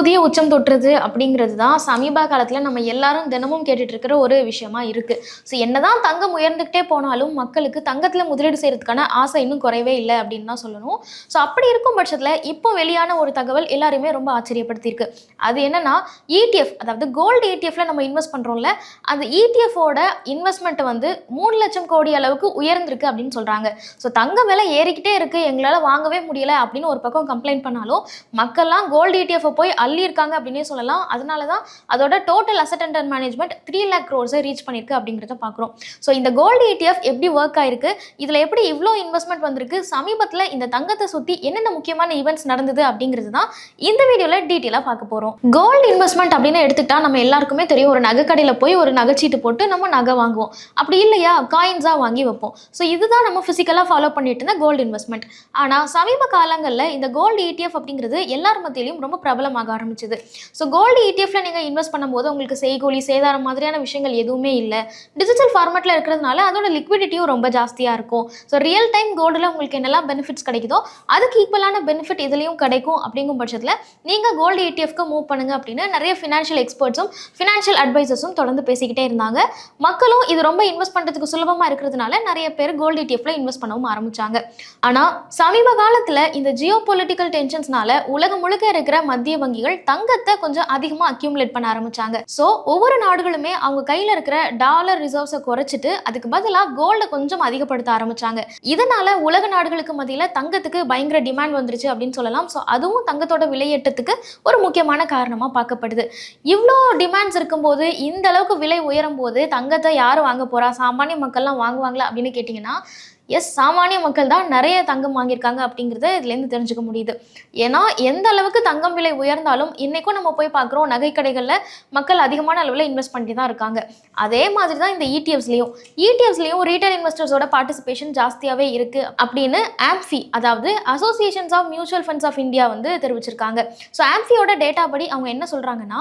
புதிய உச்சம் தொட்டுறது அப்படிங்கிறது தான் சமீப காலத்தில் நம்ம எல்லாரும் தினமும் கேட்டுட்டு இருக்கிற ஒரு விஷயமா இருக்கு. ஸோ என்னதான் தங்கம் உயர்ந்துக்கிட்டே போனாலும் மக்களுக்கு தங்கத்தில் முதலீடு செய்யறதுக்கான ஆசை இன்னும் குறையவே இல்லை அப்படின்னு தான் சொல்லணும். ஸோ அப்படி இருக்கும் பட்சத்தில் இப்போ வெளியான ஒரு தகவல் எல்லாருமே ரொம்ப ஆச்சரியப்படுத்தியிருக்கு. அது என்னன்னா இடிஎஃப் அதாவது கோல்டு இடிஎஃப்ல நம்ம இன்வெஸ்ட் பண்றோம்ல அந்த இடிஎஃபோட இன்வெஸ்ட்மெண்ட் வந்து மூணு லட்சம் கோடி அளவுக்கு உயர்ந்திருக்கு அப்படின்னு சொல்றாங்க. ஸோ தங்க விலை ஏறிக்கிட்டே இருக்கு எங்களால் வாங்கவே முடியல அப்படின்னு ஒரு பக்கம் கம்ப்ளைண்ட் பண்ணாலும் மக்கள்லாம் கோல்டு இடிஎஃப் போய் தள்ளியிருக்காங்க அப்படின்னே சொல்லலாம். அதனால தான் அதோட total asset under management three lakh க்ரோர்ஸை reach பண்ணியிருக்கு அப்படிங்கிறத பார்க்குறோம் ஸோ இந்த கோல்டு ஏடிஎஃப் எப்படி ஒர்க் ஆயிருக்கு? இதில் எப்படி இவ்வளோ இன்வெஸ்ட்மெண்ட் வந்திருக்கு? சமீபத்தில் இந்த தங்கத்தை சுற்றி என்னென்ன முக்கியமான ஈவெண்ட்ஸ் நடந்தது அப்படிங்கிறது தான் இந்த வீடியோவில் டீட்டெயிலாக பார்க்க போகிறோம் கோல்டு இன்வெஸ்ட்மெண்ட் அப்படின்னு எடுத்துக்கிட்டால் நம்ம எல்லாருக்குமே தெரியும். ஒரு நகைக்கடையில் போய் ஒரு நகைச்சீட்டு போட்டு நம்ம நகை வாங்குவோம். அப்படி இல்லையா? காயின்ஸாக வாங்கி வைப்போம். ஸோ இதுதான் நம்ம ஃபிசிக்கலாக ஃபாலோ பண்ணிட்டு இருந்த கோல்டு இன்வெஸ்ட்மெண்ட் ஆனால் சமீப காலங்களில் இந்த கோல்டு ஏடிஎஃப் அப்படிங்கிறது எல்லார் மத்தியிலையும் ரொம்ப பிரபலமாக ஆரம்பிச்சது. ஸோ கோல்டு இடிஎஃப்ல நீங்கள் இன்வெஸ்ட் பண்ணும்போது உங்களுக்கு செய்கூலி சேதாரம் மாதிரியான விஷயங்கள் எதுவுமே இல்லை. டிஜிட்டல் ஃபார்மேட்டில் இருக்கிறதுனால அதோட லிக்விடிட்டியும் ரொம்ப ஜாஸ்தியாக இருக்கும். ஸோ ரியல் டைம் கோல்டில் உங்களுக்கு என்னெல்லாம் பெனிஃபிட்ஸ் கிடைக்குதோ அதுக்கு ஈக்குவலான பெனிஃபிட் இதுலேயும் கிடைக்கும் அப்படிங்கும் பட்சத்தில் நீங்கள் கோல்டு இடிஎஃப்க்கு மூவ் பண்ணுங்க அப்படின்னு நிறைய ஃபினான்ஷியல் எக்ஸ்பர்ட்ஸும் ஃபினான்ஷியல் அட்வைசர்ஸும் தொடர்ந்து பேசிக்கிட்டே இருந்தாங்க. மக்களும் இது ரொம்ப இன்வெஸ்ட் பண்ணுறதுக்கு சுலபமாக இருக்கிறதுனால நிறைய பேர் கோல்டு இடிஎஃப்ல இன்வெஸ்ட் பண்ணவும் ஆரம்பிச்சாங்க. ஆனால் சமீப காலத்தில் இந்த ஜியோ பொலிட்டிக்கல் டென்ஷன்ஸ்னால உலகம் முழுக்க இருக்கிற மத்திய வங்கி வங்கிகள் தங்கத்தை கொஞ்சம் அதிகமாக அக்யூமுலேட் பண்ண ஆரம்பிச்சாங்க. ஸோ ஒவ்வொரு நாடுகளுமே அவங்க கையில் இருக்கிற டாலர் ரிசர்வ்ஸை குறைச்சிட்டு அதுக்கு பதிலாக கோல்டை கொஞ்சம் அதிகப்படுத்த ஆரம்பிச்சாங்க. இதனால உலக நாடுகளுக்கு மத்தியில் தங்கத்துக்கு பயங்கர டிமாண்ட் வந்துருச்சு அப்படின்னு சொல்லலாம். ஸோ அதுவும் தங்கத்தோட விலையேற்றத்துக்கு ஒரு முக்கியமான காரணமாக பார்க்கப்படுது. இவ்வளோ டிமாண்ட்ஸ் இருக்கும்போது இந்த அளவுக்கு விலை உயரும் போது தங்கத்தை யார் வாங்க போறா? சாமானிய மக்கள்லாம் வாங்குவாங்களா அப்படின்னு கேட்டிங்கன்னா எஸ் சாமானிய மக்கள் தான் நிறைய தங்கம் வாங்கியிருக்காங்க அப்படிங்கிறத இதுலேருந்து தெரிஞ்சுக்க முடியுது. ஏன்னா எந்த அளவுக்கு தங்கம் விலை உயர்ந்தாலும் இன்றைக்கும் நம்ம போய் பார்க்குறோம் நகைக்கடைகளில் மக்கள் அதிகமான அளவில் இன்வெஸ்ட் பண்ணிட்டு தான் இருக்காங்க. அதே மாதிரி தான் இந்த இடிஎஃப்ஸ்லேயும் இடிஎஃப்ஸ்லேயும் ரீட்டைல் இன்வெஸ்டர்ஸோட பார்ட்டிசிபேஷன் ஜாஸ்தியாகவே இருக்குது அப்படின்னு ஆம்ஃபி அதாவது associations of mutual funds of India வந்து தெரிவிச்சிருக்காங்க. ஸோ ஆம்ஃபியோட டேட்டா படி அவங்க என்ன சொல்கிறாங்கன்னா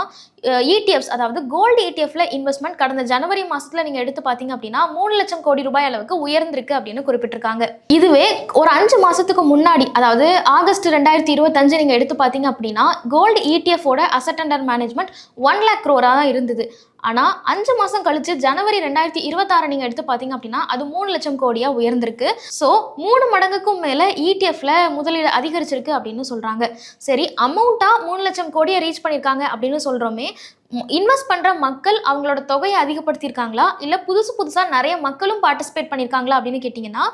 இடிஎஃப்ஸ் அதாவது கோல்டு இடிஎஃப்ல இன்வெஸ்ட்மெண்ட் கடந்த ஜனவரி மாதத்தில் நீங்கள் எடுத்து பார்த்தீங்க அப்படின்னா மூணு லட்சம் கோடி ரூபாய் அளவுக்கு உயர்ந்திருக்கு அப்படின்னு குறிப்பிட்டிருக்காங்க. இதுவே ஒரு அஞ்சு மாசத்துக்கு முன்னாடி அதாவது ஆகஸ்ட் ரெண்டாயிரத்தி இருபத்தஞ்சு நீங்க எடுத்து பார்த்தீங்க அப்படின்னா gold இடிஎஃபோட asset under management one lakh க்ரோராக தான் இருந்தது. ஆனால் அஞ்சு மாதம் கழிச்சு ஜனவரி ரெண்டாயிரத்தி இருபத்தாறு நீங்கள் எடுத்து பார்த்தீங்க அப்படின்னா அது மூணு லட்சம் கோடியாக உயர்ந்திருக்கு. ஸோ மூணு மடங்குக்கும் மேலே இடிஎஃப்ல முதலீடு அதிகரிச்சிருக்கு அப்படின்னு சொல்கிறாங்க சரி அமௌண்ட்டாக மூணு லட்சம் கோடியை ரீச் பண்ணியிருக்காங்க அப்படின்னு சொல்கிறோமே இன்வெஸ்ட் பண்ணுற மக்கள் அவங்களோட தொகையை அதிகப்படுத்தியிருக்காங்களா? இல்லை புதுசு புதுசாக நிறைய மக்களும் பார்ட்டிசிபேட் பண்ணியிருக்காங்களா அப்படின்னு கேட்டிங்கன்னா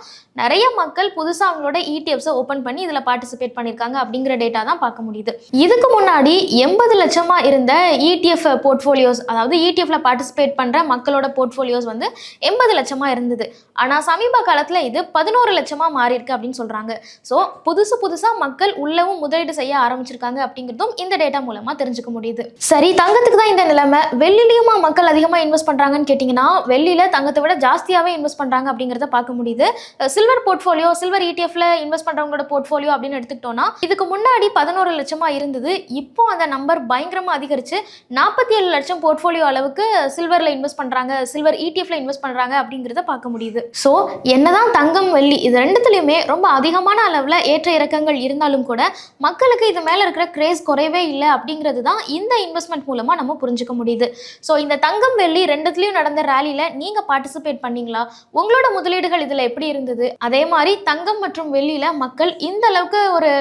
நிறைய மக்கள் புதுசாக அவங்களோட இடிஎஃப்ஸை ஓப்பன் பண்ணி இதில் பார்ட்டிசிபேட் பண்ணியிருக்காங்க அப்படிங்கிற டேட்டா தான் பார்க்க முடியுது. இதுக்கு முன்னாடி எண்பது லட்சமாக இருந்த இடிஎஃப் போர்ட்ஃபோலியோஸ் அதாவது இடிஎஃப்ல பார்ட்டிசிபேட் பண்ணுற மக்களோட போர்ட்ஃபோலியோஸ் வந்து எண்பது லட்சமாக இருந்தது. ஆனால் சமீப காலத்தில் இது பதினோரு லட்சமாக மாறியிருக்கு அப்படின்னு சொல்கிறாங்க ஸோ புதுசு புதுசாக மக்கள் உள்ளவும் முதலீடு செய்ய ஆரம்பிச்சிருக்காங்க அப்படிங்கிறதும் இந்த டேட்டா மூலமாக தெரிஞ்சுக்க முடியுது. சரி தங்கத்துக்கு தான் இந்த நிலைமை வெள்ளிலையுமா மக்கள் அதிகமாக இன்வெஸ்ட் பண்ணுறாங்கன்னு கேட்டிங்கன்னா வெள்ளியில் தங்கத்தை விட ஜாஸ்தியாகவே இன்வெஸ்ட் பண்ணுறாங்க அப்படிங்கிறத பார்க்க முடியுது. சில்வர் போர்ட்ஃபோலியோ சில்வர் இடிஎஃப்ல இன்வெஸ்ட் பண்ணுறவங்களோட போர்ட்ஃபோலியோ அப்படின்னு எடுத்துக்கிட்டோம்னா இதுக்கு முன்னாடி பதினோரு லட்சமாக இருந்தது. இப்போ அந்த நம்பர் பயங்கரமாக அதிகரித்து நாற்பத்தி ஏழு லட்சம் போர்ட்ஃபோலியோ அளவுக்கு சில்வரில் இன்வெஸ்ட் பண்ணுறாங்க சில்வர் இடிஎஃப்ல இன்வெஸ்ட் பண்ணுறாங்க அப்படிங்கிறத பார்க்க முடியுது. ஸோ என்னதான் தங்கம் வெள்ளி இது ரெண்டுத்துலையுமே ரொம்ப அதிகமான அளவில் ஏற்ற இறக்கங்கள் இருந்தாலும் கூட மக்களுக்கு இது மேலே இருக்கிற கிரேஸ் குறையவே இல்லை அப்படிங்கிறது தான் இந்த இன்வெஸ்ட்மெண்ட் மூலமாக நம்ம நம்ம புரிஞ்சுக்க முடியுது. ஸோ இந்த தங்கம் வெள்ளி ரெண்டுத்துலேயும் நடந்த ரேலியில் நீங்கள் பார்ட்டிசிபேட் பண்ணீங்களா? உங்களோட முதலீடுகள் இதில் எப்படி இருந்தது? அதே மாதிரி தங்கம் மற்றும் வெள்ளியில் மக்கள் இந்த அளவுக்கு ஒரு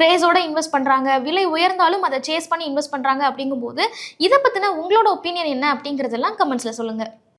கிரேஸோட இன்வெஸ்ட் பண்ணுறாங்க விலை உயர்ந்தாலும் அதை சேஸ் பண்ணி இன்வெஸ்ட் பண்ணுறாங்க அப்படிங்கும்போது இதை பற்றின உங்களோட ஒப்பீனியன் என்ன அப்படிங்கிறதெல்லாம் கமெண்ட்ஸில் சொல்லுங்கள்